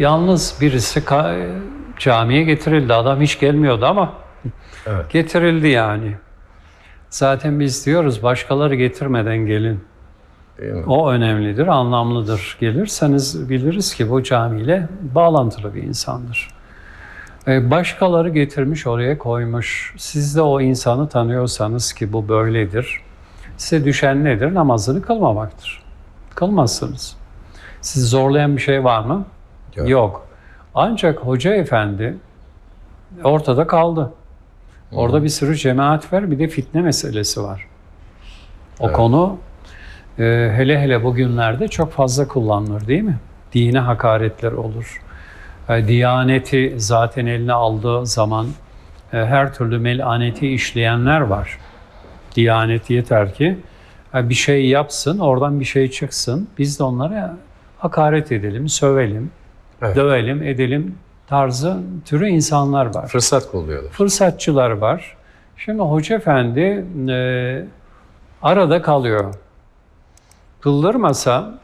Yalnız birisi camiye getirildi. Adam hiç gelmiyordu ama Evet. getirildi yani. Zaten biz diyoruz başkaları getirmeden gelin. O önemlidir, anlamlıdır. Gelirseniz biliriz ki bu camiyle bağlantılı bir insandır. Ee, Başkaları getirmiş oraya koymuş. Siz de o insanı tanıyorsanız ki bu böyledir. Size düşen nedir? Namazını kılmamaktır. Kılmazsınız. Sizi zorlayan bir şey var mı? Yok. Yok. Ancak hoca efendi ortada kaldı. Orada bir sürü cemaat var, bir de fitne meselesi var. O Evet. konu e, hele hele bugünlerde çok fazla kullanılır değil mi? Dine hakaretler olur. E, Diyaneti zaten eline aldığı zaman e, her türlü melaneti işleyenler var. Diyanet yeter ki e, bir şey yapsın, oradan bir şey çıksın. Biz de onlara hakaret edelim, sövelim, Evet. dövelim, edelim tarzı türü insanlar var Fırsat kolluyorlar. fırsatçılar var. Şimdi Hoca Efendi e, arada kalıyor. Kıldırmasa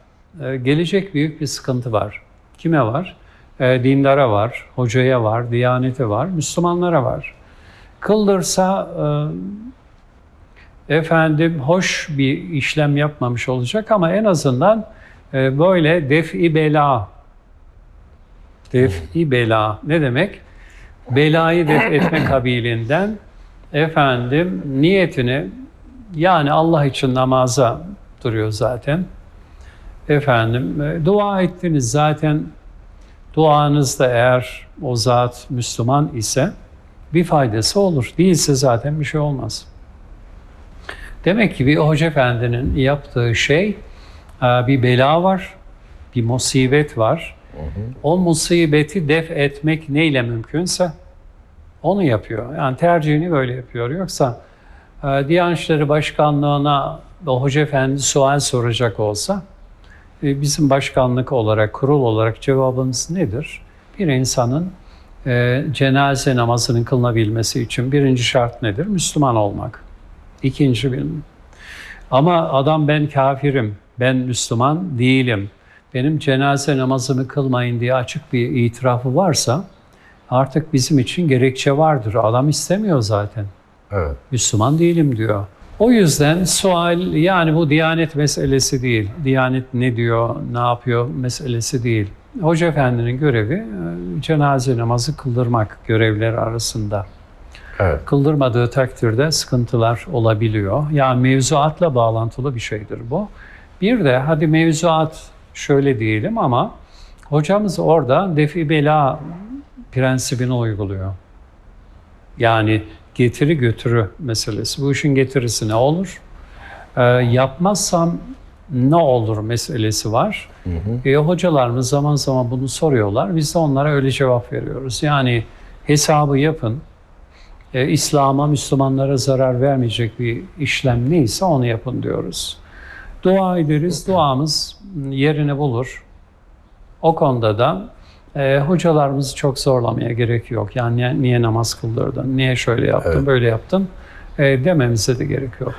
e, gelecek büyük bir sıkıntı var. Kime var? E, dindara var, hocaya var, diyanete var, Müslümanlara var. Kıldırsa e, efendim hoş bir işlem yapmamış olacak ama en azından e, böyle def-i bela def-i bela ne demek? belayı def etme kabilinden efendim niyetini yani Allah için namaza duruyor zaten. Efendim e, dua ettiniz zaten duanızda eğer o zat Müslüman ise bir faydası olur. Değilse zaten bir şey olmaz. Demek ki bir hoca efendinin yaptığı şey e, bir bela var, bir musibet var. O musibeti def etmek neyle mümkünse onu yapıyor. Yani tercihini böyle yapıyor. Yoksa e, Diyanet İşleri Başkanlığı'na Hoca Efendi sual soracak olsa e, bizim başkanlık olarak, kurul olarak cevabımız nedir? Bir insanın e, cenaze namazının kılınabilmesi için birinci şart nedir? Müslüman olmak. İkinci bir. Ama adam ben kafirim, ben Müslüman değilim, benim cenaze namazımı kılmayın diye açık bir itirafı varsa artık bizim için gerekçe vardır. Adam istemiyor zaten. Evet. Müslüman değilim diyor. O yüzden sual yani bu diyanet meselesi değil. Diyanet ne diyor, ne yapıyor meselesi değil. Hoca Efendi'nin görevi e, cenaze namazı kıldırmak görevleri arasında. Evet. Kıldırmadığı takdirde sıkıntılar olabiliyor. Yani mevzuatla bağlantılı bir şeydir bu. Bir de hadi mevzuat şöyle diyelim ama hocamız orada defi bela prensibini uyguluyor. Yani getiri götürü meselesi. Bu işin getirisi ne olur? Ee, yapmazsam ne olur meselesi var. E, hocalarımız zaman zaman bunu soruyorlar. Biz de onlara öyle cevap veriyoruz. Yani hesabı yapın. E, İslam'a, Müslümanlara zarar vermeyecek bir işlem neyse onu yapın diyoruz. Dua ederiz, duamız yerini bulur. O konuda da e, hocalarımızı çok zorlamaya gerek yok. Yani niye, niye namaz kıldırdın, niye şöyle yaptın, Evet. böyle yaptın e, dememize de gerek yok.